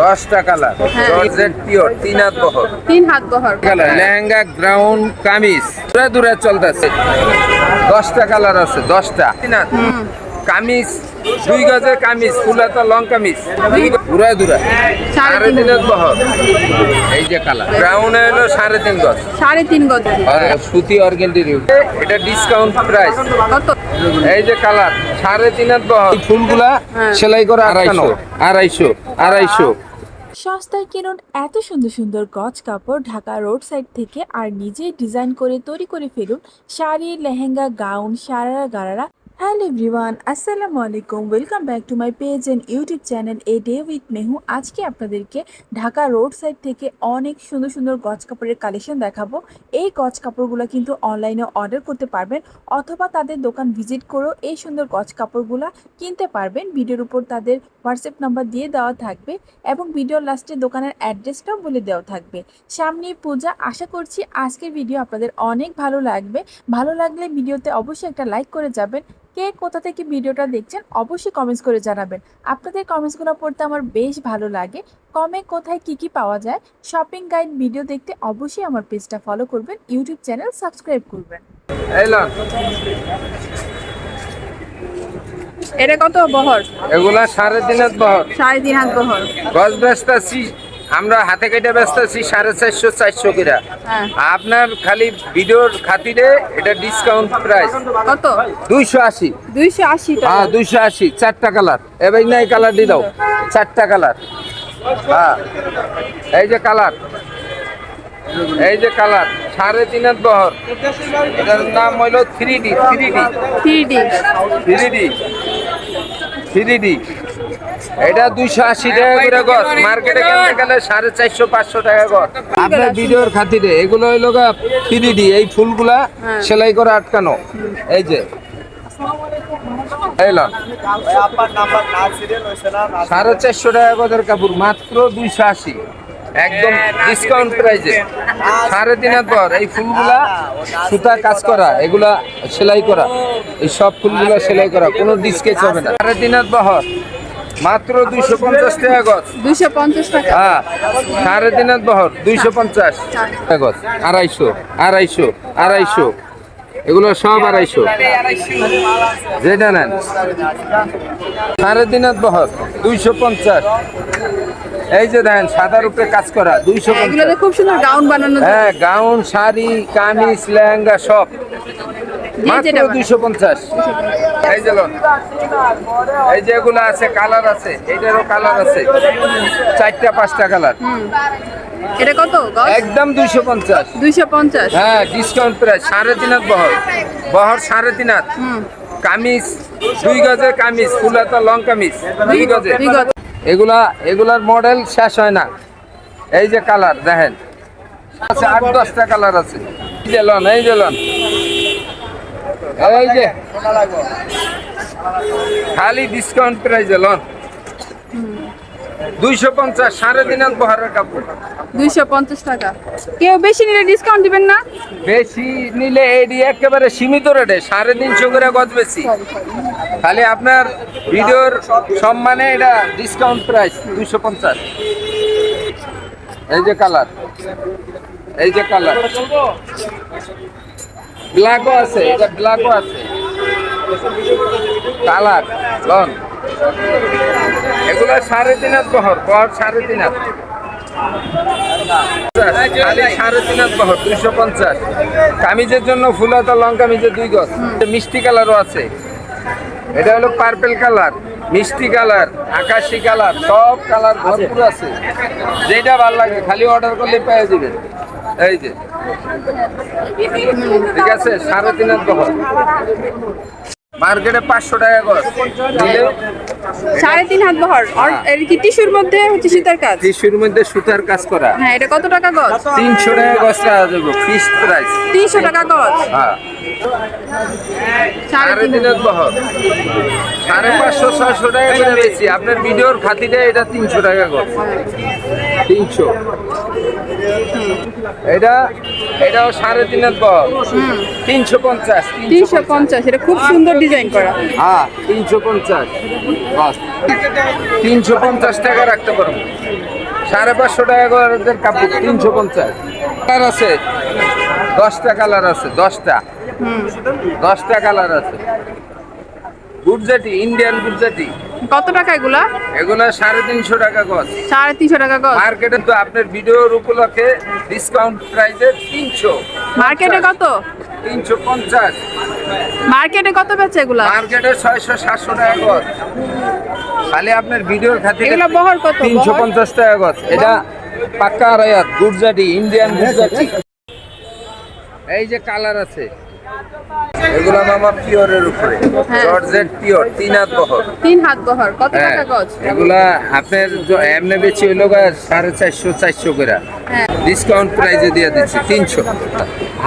দশটা কালার। হ্যাঁ। Georgette pure তিন হাত বহর। তিন হাত বহর। Colour lehenga ground kameez. দূরে দূরে চলতেছে। দশটা কালার আছে দশটা। তিন হাত। কামিজ দুই গজের কামিজ ফুলাতা লং কামিজ। দূরে দূরে। সাড়ে তিন হাত বহর। এই যে কালার। গ্রাউন্ড হলো সাড়ে তিন গজ। সাড়ে তিন গজ। সুতি অর্গেন্ডির এটা ডিসকাউন্ট প্রাইস এই যে কালার সাড়ে তিন হাত বহর। ফুলগুলা হ্যাঁ। সেলাই করা আড়াইশো। আড়াইশো আড়াইশো। সস্তায় কিনুন এত সুন্দর সুন্দর গজ কাপড় ঢাকা রোড সাইড থেকে আর নিজে ডিজাইন করে তৈরি করে ফেলুন sari, lehenga, gown, sharara gharara hello everyone আসসালামু আলাইকুম welcome back to my page and YouTube channel a day with Mehu আজকে আপনাদেরকে ঢাকা রোড সাইড থেকে অনেক সুন্দর সুন্দর গজ কাপড়ের কালেকশন দেখাবো। এই গজ কাপড়গুলো কিন্তু অনলাইনে অর্ডার করতে পারবেন, অথবা তাদের দোকান ভিজিট করেও এই সুন্দর গজ কাপড়গুলো কিনতে পারবেন। ভিডিওর উপর তাদের হোয়াটসঅ্যাপ নাম্বার দিয়ে দেওয়া থাকবে এবং ভিডিওর লাস্টে দোকানের অ্যাড্রেসটাও বলে দেওয়া থাকবে। সামনে পূজা, আশা করছি আজকের ভিডিও আপনাদের অনেক ভালো লাগবে। ভালো লাগলে ভিডিওতে অবশ্যই একটা লাইক করে যাবেন। কে কোথা থেকে ভিডিওটা দেখছেন অবশ্যই কমেন্টস করে জানাবেন। আপনাদের কমেন্টসগুলো পড়তে আমার বেশ ভালো লাগে। কমে কোথায় কি কি পাওয়া যায় শপিং গাইড ভিডিও দেখতে অবশ্যই আমার পেজটা ফলো করবেন ইউটিউব চ্যানেল সাবস্ক্রাইব করবেন। এটা কত বহর? এগুলা সাড়ে তিন হাত বহর। সাড়ে তিন হাত বহর। গজ ব্যস্ত আছি আমরা হাতে কেটে ব্যস্ত আছি সাড়ে চারশো চারশো কিরা। হ্যাঁ। আপনার খালি ভিডিওর খাতিরে এটা ডিসকাউন্ট প্রাইস কত? দুইশো আশি। দুইশো আশি হ্যাঁ দুইশো আশি চারটা কালার এবার নাই কালার দিয়ে দাও। চারটা কালার হ্যাঁ। এই যে কালার এই যে কালার সাড়ে তিন হাত বহর। এটার নাম হইল three D three D three D three D three D এটা দুইশো আশি টাকা করে গছ। মার্কেটে কিনতে গেলে সাড়ে চারশো পাঁচশো টাকা গছ। আপনার ভিডিওর খাতিরে এগুলো হইল থ্রি ডি এই ফুলগুলা হ্যাঁ। সেলাই করে আটকানো। এই যে। সাড়ে চারশো টাকা গজের কাপড় মাত্র দুইশো আশি। একদম ডিসকাউন্ট প্রাইজে সাড়ে তিন হাত পর এই ফুলগুলা সুতা কাজ করা এগুলা সেলাই করা। এই সব ফুলগুলা সেলাই করা কোনো ডিসকেজ হবে না। সাড়ে তিন হাত বহর। মাত্র দুইশো পঞ্চাশ টাকা গজ। দুইশো পঞ্চাশ টাকা। হ্যাঁ সাড়ে তিন হাত বহর দুইশো পঞ্চাশ। গজ আড়াইশো আড়াইশো আড়াইশো। এগুলো সব আড়াইশো। যেটা নেন। সাড়ে তিন হাত বহর দুইশো পঞ্চাশ। এই যে দেখেন সাদার উপরে কাজ করা দুইশো পঞ্চাশ। খুব সুন্দর গাউন বানানো হ্যাঁ গাউন শাড়ি কামিজ লেহেঙ্গা সব। মাত্র। দুইশো পঞ্চাশ। এই যে লোন। এই যে এগুলো আছে কালার আছে এইটারও কালার আছে। চারটা পাঁচটা কালার। এটা কত একদম দুইশো পঞ্চাশ। দুইশো পঞ্চাশ। হ্যাঁ ডিসকাউন্ট প্রাইস সাড়ে তিন হাত বহর। বহর সাড়ে তিন হাত। কামিজ দুই গজের কামিজ ফুলাতা লং কামিজ দুই গজের। এগুলা এগুলার মডেল শেষ হয় না। এই যে কালার দেখেন। আছে আট দশটা কালার আছে। এই যে লন এই যে লন। এই যে খালি ডিসকাউন্ট প্রাইজে লন। দুইশো পঞ্চাশ সাড়ে তিন হাত বহরের কাপড়। দুইশো পঞ্চাশ টাকা। কেউ বেশি নিলে ডিসকাউন্ট দিবেন না? বেশি নিলে এডি একেবারে সীমিত রেটে সাড়ে তিনশো করে গজ বেশি। খালি আপনার ভিডিওর সম্মানে এটা ডিসকাউন্ট প্রাইস দুশো পঞ্চাশ। এই যে কালার এই যে কালার ব্ল্যাকও আছে, এটা ব্ল্যাকও আছে। কালার লন এগুলো সাড়ে তিন হাত বহর বহর সাড়ে তিন হাত। সাড়ে তিন পঞ্চাশ। কামিজের জন্য লং দুই মিষ্টি কালারও আছে। এটা হলো পার্পেল কালার মিষ্টি কালার আকাশি কালার সব কালার আছে। যেটা ভালো লাগে, খালি অর্ডার করলে পেয়ে যাবেন। এই যে। ঠিক আছে সাড়ে তিন হাত বহর মার্কেটে পাঁচশো টাকা গজ। নিলে? সাড়ে তিন হাত বহর। আর এর কি টিস্যুর মধ্যে হচ্ছে সুতার কাজ? টিস্যুর মধ্যে সুতার কাজ করা। হ্যাঁ এটা কত টাকা গজ? তিনশো টাকা গজ দেবো ফিক্সড প্রাইস তিনশো টাকা গজ। হ্যাঁ। সাড়ে তিন হাত বহর সাড়ে পাঁচশো ছয়শো টাকা করে বেশি আপনার ভিডিওর খাতিরে এটা তিনশো টাকা গজ তিনশো। এটা এটাও সাড়ে তিন হাত বহর তিনশো পঞ্চাশ তিনশো পঞ্চাশ এটা খুব সুন্দর ডিজাইন করা। হ্যাঁ তিনশো পঞ্চাশ। বাস। তিনশো পঞ্চাশ টাকা রাখতে পারব। সাড়ে পাঁচশো টাকা করে কাপড় তিনশো পঞ্চাশ। কালার আছে দশটা কালার আছে দশটা। দশটা কালার আছে। গুজরাটি ইন্ডিয়ান গুজরাটি কত টাকা এগুলা? এগুলো সাড়ে তিনশো টাকা গজ। সাড়ে তিনশো টাকা গজ। মার্কেটে তো আপনার ভিডিওর উপলক্ষে ডিসকাউন্ট প্রাইসে তিনশো। মার্কেটে কত? তিনশো পঞ্চাশ। মার্কেটে কত বেচে এগুলা? মার্কেটে ছয়শো সাতশো টাকা গজ। খালি আপনার ভিডিওর খাতে এগুলা বহর কত? তিনশো পঞ্চাশ টাকা গজ। এটা পাক্কা আড়াইয়াত গুজরাটি ইন্ডিয়ান গুজরাটি এই যে কালার আছে। এগুলো মামা পিওরের উপরে। হ্যাঁ। জর্জেট পিওর তিন হাত বহর। তিন হাত বহর। কত হ্যাঁ টাকা গজ? এগুলা আপনার এমনি বেশি হইল সাড়ে চারশো চারশো করে। হ্যাঁ। ডিসকাউন্ট প্রাইজে দিয়ে দিচ্ছি তিনশো।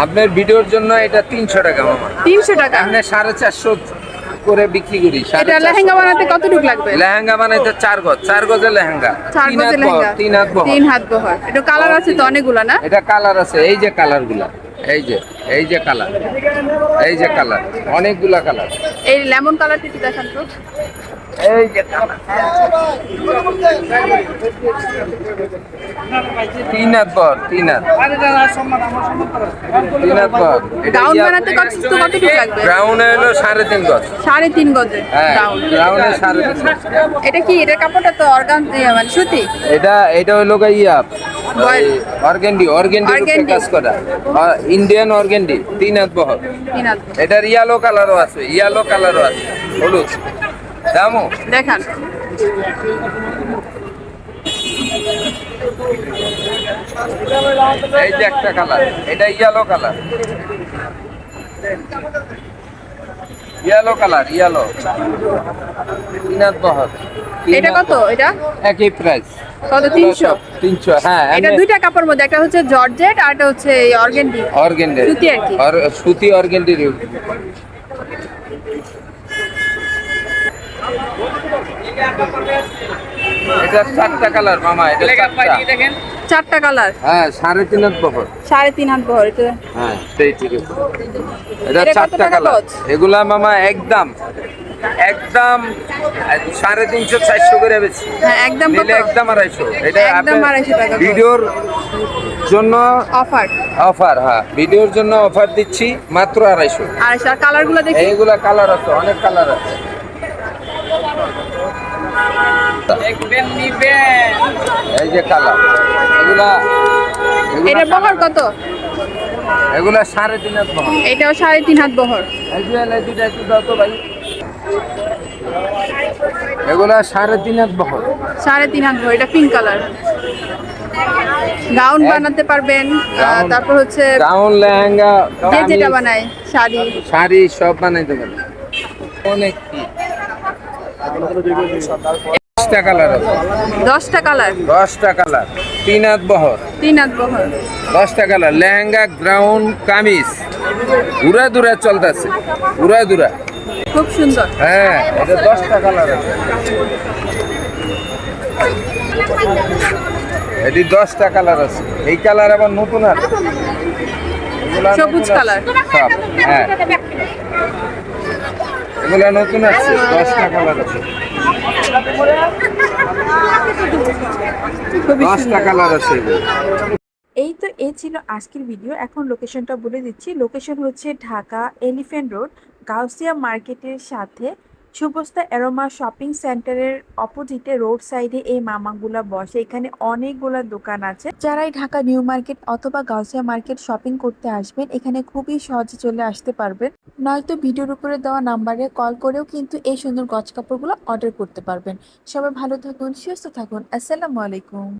আপনার ভিডিওর জন্য এটা তিনশো টাকা মামা। তিনশো টাকা? আপনি সাড়ে চারশো করে বিক্রি করি এটা লেহেঙ্গা বানাতে কতটুকু লাগবে? লেহেঙ্গা বানাইতে চার গজ চার গজের লেহেঙ্গা। চার তিন গজের হাত বহর, লেহেঙ্গা। তিন হাত বহর। তিন হাত বহর। এটা কালার আছে তো অনেকগুলা না? এটা কালার আছে এই যে কালারগুলা। এই যে এই যে কালার এই যে কালার অনেকগুলা কালার এই লেমন কালারটা একটু দেখান তো। এই যে তিন হাত তিন হাত তিন হাত ইয়া- কত লাগবে? হলো সাড়ে তিন গজ। সাড়ে তিন গজে হ্যাঁ সাড়ে তিন এটা কি এটা কাপড়টা তো অর্গান মানে সুতি? এটা এটা হলো গা ইয়া বল। অর্গেন্ডি অর্গেন্ডি কাজ করা। ইন্ডিয়ান অর্গেন্ডি তিন হাত বহর তিন এটার ইয়ালো কালারও আছে ইয়ালো কালারও আছে। হলুদ। দামও দেখান। এই যে একটা কালার এটা yellow colour yellow colour yellow তিনাত বহর এটা কত? এটা? একই প্রাইস কত? তিনশো? তিনশো হ্যাঁ এটা দুইটা কাপড় মধ্যে একটা হচ্ছে জর্জেট আর একটা হচ্ছে অর্গেন্ডি। অর্গেন্ডি সুতি আর কি। সুতি অর্গেন্ডির এটা চারটা কালার মামা এটা চারটা। চারটা কালার? হ্যাঁ সাড়ে তিন হাত বহর। সাড়ে তিন হাত বহর এটা হ্যাঁ সেই ঠিক আছে এটা চারটা কালার? এগুলা মামা একদম। একদম সাড়ে তিনশো চারশো করে বেশি হ্যাঁ একদম একদম আড়াইশো। এটা একদম 250 টাকা ভিডিওর জন্য অফার। অফার হ্যাঁ ভিডিওর জন্য অফার দিচ্ছি মাত্র আড়াইশো। আর কালারগুলো দেখি। এইগুলা কালার আছে অনেক কালার আছে। এই যে কালার এগুলা এটা বহর কত? এগুলা সাড়ে তিন হাত বহর। এটাও সাড়ে তিন হাত বহর। এই যে এই দুইটা একটু দাও তো ভাই। এগুলা সাড়ে তিন হাত বহর। সাড়ে তিন হাত বহর এটা পিঙ্ক কালার গাউন বানাতে পারবেন তারপর হচ্ছে গাউন লেহেঙ্গা যে যেটা বানায় শাড়ি। শাড়ি সব বানাইতে পারে অনেক কি? দশটা কালার আছে। দশটা কালার দশটা কালার তিন হাত বহর। তিন হাত বহর। দশটা কালার লেহেঙ্গা গ্রাউন্ড কামিজ। উড়া দুরা চলতেছে। উড়া দুরা খুব সুন্দর। হ্যাঁ এটা দশটা কালার আছে এটি দশটা কালার আছে এই কালার আবার নতুন আছে সবুজ কালার। হ্যাঁ। এগুলা নতুন আছে দশটা কালার আছে দশটা কালার আছে এই তো এ ছিল আজকের ভিডিও এখন লোকেশনটা বলে দিচ্ছি। লোকেশন হচ্ছে ঢাকা এলিফ্যান্ট রোড গাউসিয়া মার্কেটের সাথে সুবস্তা অ্যারোমা শপিং সেন্টারের অপোজিটে রোড সাইডে এই মামাগুলা বসে। এখানে অনেকগুলা দোকান আছে। যারাই ঢাকা নিউ মার্কেট অথবা গাউসিয়া মার্কেট শপিং করতে আসবেন, এখানে খুবই সহজে চলে আসতে পারবেন। নয়তো ভিডিওর উপরে দেওয়া নাম্বারে কল করেও কিন্তু এই সুন্দর গজ কাপড়গুলো অর্ডার করতে পারবেন। সবাই ভালো থাকুন, সুস্থ থাকুন। আসসালামু আলাইকুম।